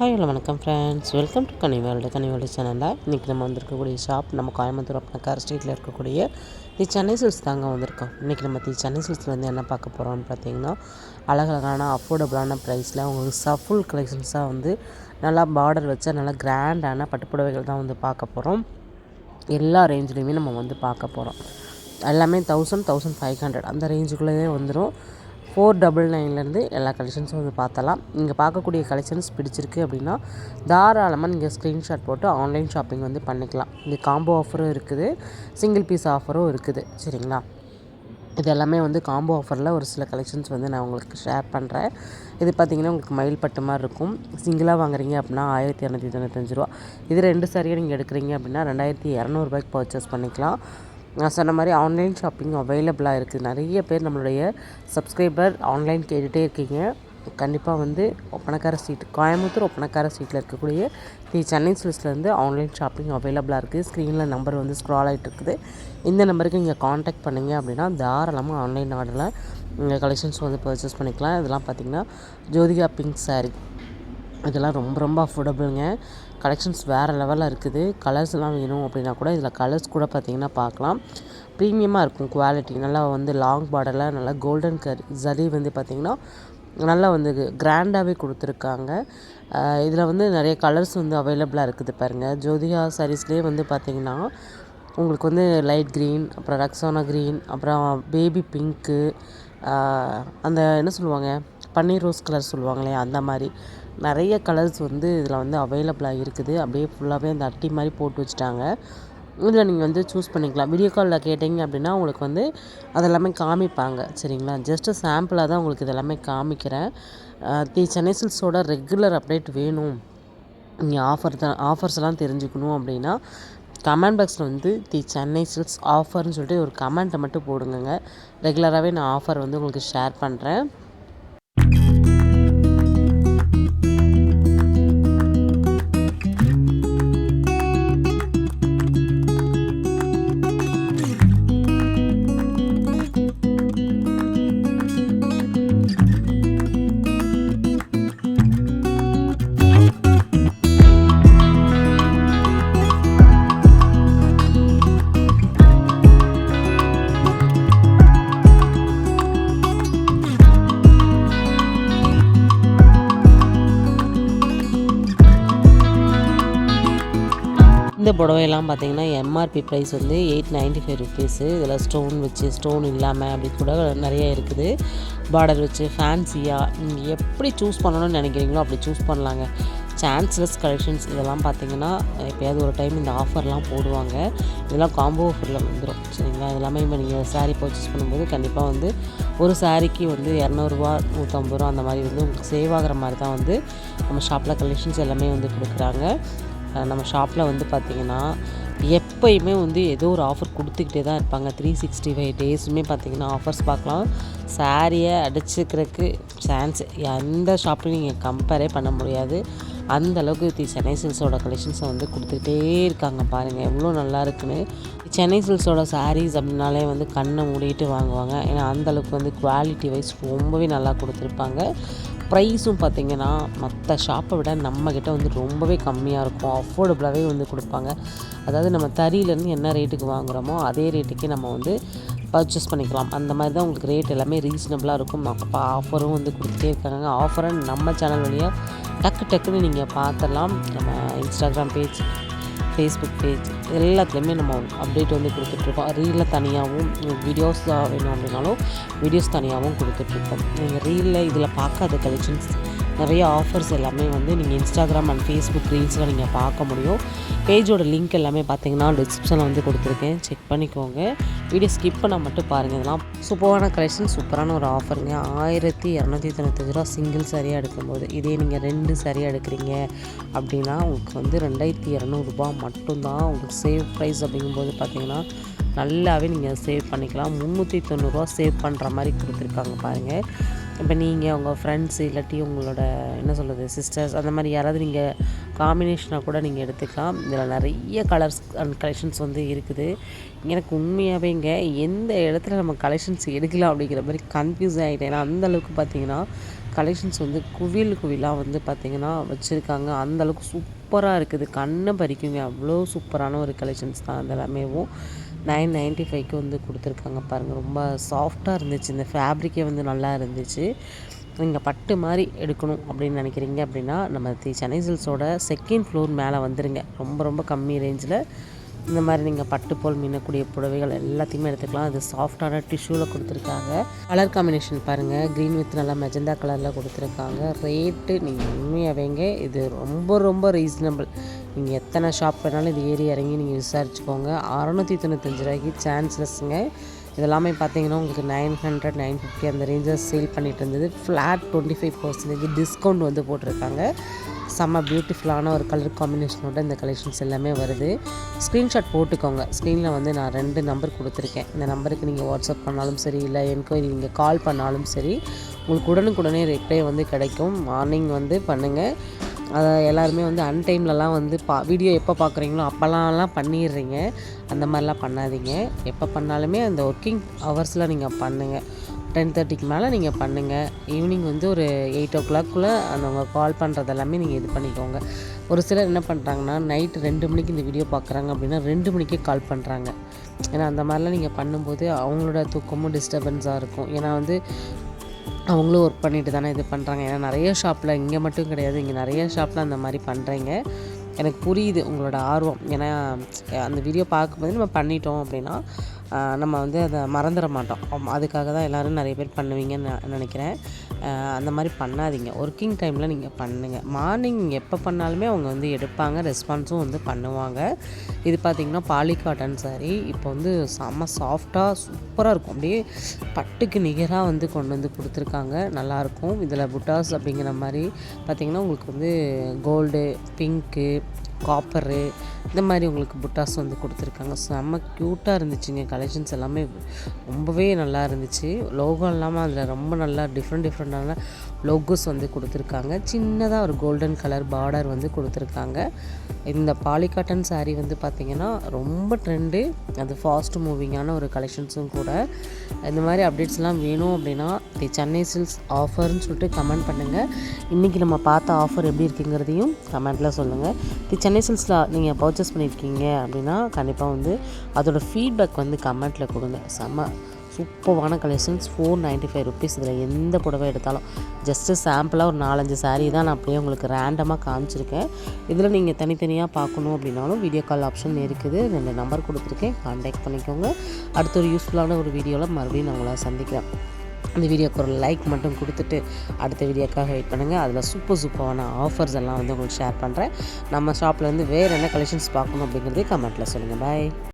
Hi hello வணக்கம் friends welcome to Kani world Kani சேனலில் இன்றைக்கி நம்ம வந்திருக்கக்கூடிய ஷாப் நம்ம கோயம்புத்தூர் அப்பனக்கார் ஸ்ட்ரீட்டில் இருக்கக்கூடிய தி சென்னை சில்ஸ் தாங்க வந்திருக்கோம். இன்றைக்கி நம்ம தி சென்னை சில்ஸில் வந்து என்ன பார்க்க போகிறோம்னு பார்த்தீங்கன்னா அழகழகான அஃபோர்டபுளான ப்ரைஸில் உங்களுக்கு சஃபுல் கலெக்ஷன்ஸாக வந்து நல்லா பார்டர் வச்ச நல்லா கிராண்டான பட்டுப்புடவைகள் தான் வந்து பார்க்க போகிறோம் எல்லா ரேஞ்சிலையுமே நம்ம வந்து பார்க்க போகிறோம் எல்லாமே தௌசண்ட் தௌசண்ட் ஃபைவ் ஹண்ட்ரட் அந்த ரேஞ்சுக்குள்ளேயே வந்துடும் ஃபோர் டபுள் நைன்லேருந்து எல்லா கலெக்ஷன்ஸும் வந்து பார்த்தலாம். இங்கே பார்க்கக்கூடிய கலெக்ஷன்ஸ் பிடிச்சிருக்கு அப்படின்னா தாராளமாக நீங்கள் ஸ்க்ரீன்ஷாட் போட்டு ஆன்லைன் ஷாப்பிங் வந்து பண்ணிக்கலாம். இங்கே காம்போ ஆஃபரும் இருக்குது. சிங்கிள் பீஸ் ஆஃபரும் இருக்குது. சரிங்களா? இது எல்லாமே வந்து காம்போ ஆஃபரில் ஒரு சில கலெக்ஷன்ஸ் வந்து நான் உங்களுக்கு ஷேர் பண்ணுறேன் இது பார்த்திங்கன்னா உங்களுக்கு மயில் பட்டு மாதிரி இருக்கும். சிங்கிளாக வாங்குறீங்க அப்படின்னா ஆயிரத்தி இரநூத்தி தொண்ணூத்தஞ்சு ரூபா. இது ரெண்டு சரியாக நீங்கள் எடுக்கிறீங்க அப்படின்னா ரெண்டாயிரத்தி இரநூறுபாய்க்கு பர்ச்சேஸ் பண்ணிக்கலாம். நான் சொன்ன மாதிரி ஆன்லைன் ஷாப்பிங் அவைலபிளாக இருக்குது நிறைய பேர் நம்மளுடைய சப்ஸ்கிரைபர் ஆன்லைன் கேட்டுகிட்டே இருக்கீங்க. கண்டிப்பாக வந்து ஒப்பனக்கார சீட் கோயம்புத்தூர் ஒப்பனக்கார சீட்டில் இருக்கக்கூடிய தி சென்னை சில்ஸ்லேருந்து ஆன்லைன் ஷாப்பிங் அவைலபிளாக இருக்குது ஸ்க்ரீனில் நம்பர் வந்து ஸ்க்ரால் ஆகிட்டு இருக்குது. இந்த நம்பருக்கு நீங்கள் காண்டாக்ட் பண்ணிங்க அப்படின்னா தாராளமாக ஆன்லைன் ஆர்டரில் நீங்கள் கலெக்ஷன்ஸ் வந்து பர்ச்சேஸ் பண்ணிக்கலாம். இதெல்லாம் பார்த்திங்கன்னா ஜோதிகா பிங்க் சாரீ இதெல்லாம் ரொம்ப ரொம்ப அஃபோர்டபுளுங்க கலெக்ஷன்ஸ் வேறு லெவலில் இருக்குது. கலர்ஸ்லாம் வேணும் அப்படின்னா கூட இதில் கலர்ஸ் கூட பார்த்திங்கன்னா பார்க்கலாம் ப்ரீமியமாக இருக்கும் குவாலிட்டி நல்லா வந்து லாங் பார்டரில் நல்லா கோல்டன் கரி ஜரி வந்து பார்த்திங்கன்னா நல்லா வந்து கிராண்டாகவே கொடுத்துருக்காங்க. இதில் வந்து நிறைய கலர்ஸ் வந்து அவைலபிளாக இருக்குது பாருங்கள் ஜோதிகா சாரீஸ்லேயே வந்து பார்த்திங்கன்னா உங்களுக்கு வந்து லைட் க்ரீன் அப்புறம் ரக்ஸானா க்ரீன் அப்புறம் பேபி பிங்க்கு அந்த என்ன சொல்லுவாங்க? பன்னீர் ரோஸ் கலர் சொல்லுவாங்களே அந்த மாதிரி. நிறைய கலர்ஸ் வந்து இதில் வந்து அவைலபிளாக இருக்குது. அப்படியே ஃபுல்லாகவே அந்த அட்டி மாதிரி போட்டு வச்சுட்டாங்க. இதில் நீங்கள் வந்து சூஸ் பண்ணிக்கலாம். வீடியோ காலில் கேட்டிங்க அப்படின்னா உங்களுக்கு வந்து அதெல்லாமே காமிப்பாங்க. சரிங்களா? ஜஸ்ட்டு சாம்பிளாக தான் உங்களுக்கு இதெல்லாமே காமிக்கிறேன். தி சென்னை சில்ஸோட ரெகுலர் அப்டேட் வேணும். நீங்கள் ஆஃபர் தான் ஆஃபர்ஸ் எல்லாம் தெரிஞ்சுக்கணும் அப்படின்னா கமெண்ட் பாக்ஸில் வந்து தி சென்னை சில்ஸ் ஆஃபர்னு சொல்லிட்டு ஒரு கமெண்ட்டை மட்டும் போடுங்க ரெகுலராகவே நான் ஆஃபர் வந்து உங்களுக்கு ஷேர் பண்ணுறேன் இந்த புடவையெல்லாம் பார்த்தீங்கன்னா எம்ஆர்பி ப்ரைஸ் வந்து எயிட் நைன்ட்டி ஃபைவ் ருபீஸு இதில் ஸ்டோன் வச்சு ஸ்டோன் இல்லாமல் அப்படி கூட நிறைய இருக்குது. பார்டர் வச்சு ஃபேன்சியாக நீங்கள் எப்படி சூஸ் பண்ணணும்னு நினைக்கிறீங்களோ அப்படி சூஸ் பண்ணலாங்க. சான்ஸ்லெஸ் கலெக்ஷன்ஸ் இதெல்லாம் பார்த்தீங்கன்னா எப்போயாவது ஒரு டைம் இந்த ஆஃபர்லாம் போடுவாங்க. இதெல்லாம் காம்போ ஆஃபரில் வந்துடும் சரிங்களா? இதெல்லாமே இப்போ நீங்கள் சாரீ பர்ச்சேஸ் பண்ணும்போது கண்டிப்பாக வந்து ஒரு சாரீக்கு வந்து இரநூறுவா நூற்றம்பது ரூபா அந்த மாதிரி வந்து உங்களுக்கு சேவ் ஆகிற மாதிரி தான் வந்து நம்ம ஷாப்பில் கலெக்ஷன்ஸ் எல்லாமே வந்து கொடுக்குறாங்க. நம்ம ஷாப்பில் வந்து பார்த்திங்கன்னா எப்போயுமே வந்து ஏதோ ஒரு ஆஃபர் கொடுத்துக்கிட்டே தான் இருப்பாங்க. த்ரீ சிக்ஸ்டி ஃபைவ் டேஸுமே பார்த்திங்கன்னா ஆஃபர்ஸ் பார்க்கலாம் சாரியை அடிச்சுக்கிறதுக்கு சான்ஸ் எந்த ஷாப்லையும் நீங்கள் கம்பேரே பண்ண முடியாது. அந்த அளவுக்கு தி சென்னை சில்ஸோட கலெக்ஷன்ஸை வந்து கொடுத்துக்கிட்டே இருக்காங்க பாருங்கள் எவ்வளோ நல்லா இருக்குன்னு. சென்னை சில்ஸோட சாரீஸ் அப்படின்னாலே வந்து கண்ணை மூடிட்டு வாங்குவாங்க. ஏன்னா அந்தளவுக்கு வந்து குவாலிட்டி வைஸ் ரொம்பவே நல்லா கொடுத்துருப்பாங்க. ப்ரைஸும் பார்த்திங்கன்னா மற்ற ஷாப்பை விட நம்மக்கிட்ட வந்து ரொம்பவே கம்மியாக இருக்கும். அஃபோர்டபுளாகவே வந்து கொடுப்பாங்க. அதாவது நம்ம தறியிலேருந்து என்ன ரேட்டுக்கு வாங்குகிறோமோ அதே ரேட்டுக்கே நம்ம வந்து பர்ச்சேஸ் பண்ணிக்கலாம். அந்த மாதிரி தான் உங்களுக்கு ரேட் எல்லாமே ரீசனபிளாக இருக்கும். அப்போ ஆஃபரும் வந்து கொடுத்துட்டே இருக்காங்க. ஆஃபரை நம்ம சேனல் வழியாக டக்கு டக்குன்னு நீங்கள் பார்த்துடலாம். நம்ம இன்ஸ்டாகிராம் பேஜ் ஃபேஸ்புக் பேஜ் எல்லாத்துலேயுமே நம்ம அப்டேட் வந்து கொடுத்துட்ருக்கோம். ரீலில் தனியாகவும் வீடியோஸ் வேணும் அப்படின்னாலும் வீடியோஸ் தனியாகவும் கொடுத்துட்ருக்கோம். நீங்கள் ரீலில் இதில் பார்க்காத கலெக்ஷன்ஸ் நிறைய ஆஃபர்ஸ் எல்லாமே வந்து நீங்கள் இன்ஸ்டாகிராம் அண்ட் ஃபேஸ்புக் ரீல்ஸில் நீங்கள் பார்க்க முடியும். பேஜோட லிங்க் எல்லாமே பார்த்தீங்கன்னா டிஸ்கிரிப்ஷனில் வந்து கொடுத்துருக்கேன். செக் பண்ணிக்கோங்க. வீடியோ ஸ்கிப் பண்ணால் மட்டும் பாருங்கள் இதெல்லாம் சூப்பரான கலெக்ஷன் சூப்பரான ஒரு ஆஃபருங்க ஆயிரத்தி இரநூத்தி தொண்ணூத்தஞ்சு ரூபா சிங்கிள் சரியாக எடுக்கும்போது இதே நீங்கள் ரெண்டு சரியாக எடுக்கிறீங்க அப்படின்னா உங்களுக்கு வந்து ரெண்டாயிரத்தி இரநூறுபா மட்டும்தான் உங்களுக்கு சேவ் ப்ரைஸ் அப்படிங்கும்போது பார்த்தீங்கன்னா நல்லாவே நீங்கள் சேவ் பண்ணிக்கலாம். முந்நூற்றி தொண்ணூறுரூவா சேவ் பண்ணுற மாதிரி கொடுத்துருக்காங்க பாருங்கள் இப்போ நீங்கள் உங்கள் ஃப்ரெண்ட்ஸ் இல்லாட்டி உங்களோட என்ன சொல்கிறது சிஸ்டர்ஸ் அந்த மாதிரி யாராவது நீங்கள் காம்பினேஷனாக கூட நீங்கள் எடுத்துக்கலாம். இதில் நிறைய கலர்ஸ் அண்ட் கலெக்ஷன்ஸ் வந்து இருக்குது. எனக்கு உண்மையாகவே இங்கே எந்த இடத்துல நம்ம கலெக்ஷன்ஸ் எடுக்கலாம் அப்படிங்கிற மாதிரி கன்ஃபியூஸ் ஆகிட்டேன் ஏன்னா அந்தளவுக்கு பார்த்தீங்கன்னா கலெக்ஷன்ஸ் வந்து குவில் குவிலாக வந்து பார்த்திங்கன்னா வச்சுருக்காங்க. அந்தளவுக்கு சூப்பராக இருக்குது. கண்ணை பறிக்குங்க. அவ்வளோ சூப்பரான ஒரு கலெக்ஷன்ஸ் தான் அது எல்லாமேவும். நைன் நைன்ட்டி ஃபைவ்க்கு வந்து கொடுத்துருக்காங்க பாருங்கள் ரொம்ப சாஃப்டாக இருந்துச்சு. இந்த ஃபேப்ரிக்கே வந்து நல்லா இருந்துச்சு. நீங்கள் பட்டு மாதிரி எடுக்கணும் அப்படின்னு நினைக்கிறீங்க அப்படின்னா நம்ம தி சென்னை சில்ஸோட செகண்ட் ஃப்ளோர் மேலே வந்துடுங்க ரொம்ப ரொம்ப கம்மி ரேஞ்சில் இந்த மாதிரி நீங்கள் பட்டு போல் மீனக்கூடிய புடவைகள் எல்லாத்தையுமே எடுத்துக்கலாம். அது சாஃப்டான டிஷ்யூவில் கொடுத்துருக்காங்க. கலர் காம்பினேஷன் பாருங்கள் க்ரீன் வித் நல்லா மெஜந்தா கலரில் கொடுத்துருக்காங்க. ரேட்டு நீங்கள் உண்மையாகவேங்க இது ரொம்ப ரொம்ப ரீசனபிள் நீங்கள் எத்தனை ஷாப் வேணாலும் இது ஏறி இறங்கி நீங்கள் விசாரிச்சுக்கோங்க. அறநூற்றி தொண்ணூத்தஞ்சு ரூபாய்க்கு சான்ஸ்லெஸ்ஸுங்க இதெல்லாமே பார்த்தீங்கன்னா உங்களுக்கு நைன் ஹண்ட்ரட் நைன் ஃபிஃப்டி அந்த ரேஞ்சில் சேல் பண்ணிகிட்டு இருந்தது. Flat twenty five percentage discount வந்து போட்டிருக்காங்க. செம்ம பியூட்டிஃபுல்லான ஒரு கலர் காம்பினேஷனோட இந்த கலெக்ஷன்ஸ் எல்லாமே வருது. ஸ்க்ரீன்ஷாட் போட்டுக்கோங்க. ஸ்க்ரீனில் வந்து நான் ரெண்டு நம்பர் கொடுத்துருக்கேன். இந்த நம்பருக்கு நீங்கள் வாட்ஸ்அப் பண்ணாலும் சரி இல்லை என்கொயரி நீங்கள் கால் பண்ணாலும் சரி உங்களுக்கு உடனுக்குடனே ரிப்ளை வந்து கிடைக்கும். மார்னிங் வந்து பண்ணுங்கள் அதை எல்லாருமே வந்து அன்டைம்லலாம் வந்து பா வீடியோ எப்போ பார்க்குறீங்களோ அப்போலாம்லாம் பண்ணிடுறீங்க. அந்த மாதிரிலாம் பண்ணாதீங்க. எப்போ பண்ணாலுமே அந்த ஒர்க்கிங் ஹவர்ஸில் நீங்கள் பண்ணுங்கள் டென் தேர்ட்டிக்கு மேலே நீங்கள் பண்ணுங்கள் ஈவினிங் வந்து ஒரு எயிட் ஓ கிளாக்குள்ளே அந்த கால் பண்ணுறது எல்லாமே நீங்கள் இது பண்ணிக்கோங்க. ஒரு சிலர் என்ன பண்ணுறாங்கன்னா நைட்டு ரெண்டு மணிக்கு இந்த வீடியோ பார்க்குறாங்க அப்படின்னா ரெண்டு மணிக்கே கால் பண்ணுறாங்க ஏன்னா அந்த மாதிரிலாம் நீங்கள் பண்ணும்போது அவங்களோட தூக்கமும் டிஸ்டர்பன்ஸாக இருக்கும். ஏன்னா வந்து அவங்களும் ஒர்க் பண்ணிட்டு தானே இது பண்ணுறாங்க ஏன்னா நிறைய ஷாப்பில் இங்கே மட்டும் கிடையாது. இங்கே நிறைய ஷாப்பில் அந்த மாதிரி பண்ணுறீங்க எனக்கு புரியுது உங்களோட ஆர்வம். ஏன்னா அந்த வீடியோ பார்க்கும்போது நம்ம பண்ணிட்டோம் அப்படின்னா நம்ம வந்து அதை மறந்துட மாட்டோம். அதுக்காக தான் எல்லோரும் நிறைய பேர் பண்ணுவீங்கன்னு நினைக்கிறேன். அந்த மாதிரி பண்ணாதீங்க. ஒர்க்கிங் டைமில் நீங்கள் பண்ணுங்கள் மார்னிங் எப்போ பண்ணாலுமே அவங்க வந்து எடுப்பாங்க ரெஸ்பான்ஸும் வந்து பண்ணுவாங்க. இது பார்த்திங்கன்னா பாலி காட்டன் சாரி இப்போ வந்து செம்ம சாஃப்டாக சூப்பராக இருக்கும். அப்படியே பட்டுக்கு நிகராக வந்து கொண்டு வந்து கொடுத்துருக்காங்க. நல்லாயிருக்கும் இதில் புட்டாஸ் அப்படிங்கிற மாதிரி பார்த்திங்கன்னா உங்களுக்கு வந்து கோல்டு பிங்க்கு காப்பரு இந்த மாதிரி உங்களுக்கு புட்டாஸ் வந்து கொடுத்துருக்காங்க. செம்ம க்யூட்டாக இருந்துச்சுங்க. கலெக்ஷன்ஸ் எல்லாமே ரொம்பவே நல்லா இருந்துச்சு. லோகோ இல்லாமல் அதில் ரொம்ப நல்லா டிஃப்ரெண்ட் டிஃப்ரெண்டான லோகோஸ் வந்து கொடுத்துருக்காங்க. சின்னதாக ஒரு கோல்டன் கலர் பார்டர் வந்து கொடுத்துருக்காங்க. இந்த பாலிகாட்டன் சாரீ வந்து பார்த்திங்கன்னா ரொம்ப ட்ரெண்டு அது ஃபாஸ்ட் மூவிங்கான ஒரு கலெக்ஷன்ஸும் கூட. இந்த மாதிரி அப்டேட்ஸ்லாம் வேணும் அப்படின்னா தி சென்னை சில்ஸ் ஆஃபர்னு சொல்லிட்டு கமெண்ட் பண்ணுங்கள் இன்றைக்கி நம்ம பார்த்த ஆஃபர் எப்படி இருக்குங்கிறதையும் கமெண்ட்டில் சொல்லுங்கள் தி சென்னை சில்ஸில் நீங்கள் பர்ச்சேஸ் பண்ணியிருக்கீங்க அப்படின்னா கண்டிப்பாக வந்து அதோடய ஃபீட்பேக் வந்து கமெண்ட்டில் கொடுங்க. செம்ம சூப்பரான collections four ninety five rupees இதில் எந்த புடவை எடுத்தாலும். ஜஸ்ட்டு சாம்பிளாக ஒரு நாலஞ்சு சாரீ தான் நான் அப்படியே உங்களுக்கு ரேண்டமாக காமிச்சிருக்கேன். இதில் நீங்கள் தனித்தனியாக பார்க்கணும் அப்படின்னாலும் வீடியோ கால் ஆப்ஷன் இருக்குது. ரெண்டு நம்பர் கொடுத்துருக்கேன். கான்டாக்ட் பண்ணிக்கோங்க. அடுத்த ஒரு யூஸ்ஃபுல்லான ஒரு வீடியோவில் மறுபடியும் நான் உங்களை சந்திக்கிறேன். அந்த வீடியோக்கு ஒரு லைக் மட்டும் கொடுத்துட்டு அடுத்த வீடியோக்காக வெயிட் பண்ணுங்கள் அதில் சூப்பர் சூப்பரான ஆஃபர்ஸ் எல்லாம் வந்து உங்களுக்கு ஷேர் பண்ணுறேன் நம்ம ஷாப்பில் வந்து வேறு என்ன கலெக்ஷன்ஸ் பார்க்கணும் அப்படிங்கிறதே கமெண்ட்டில் சொல்லுங்கள் பாய்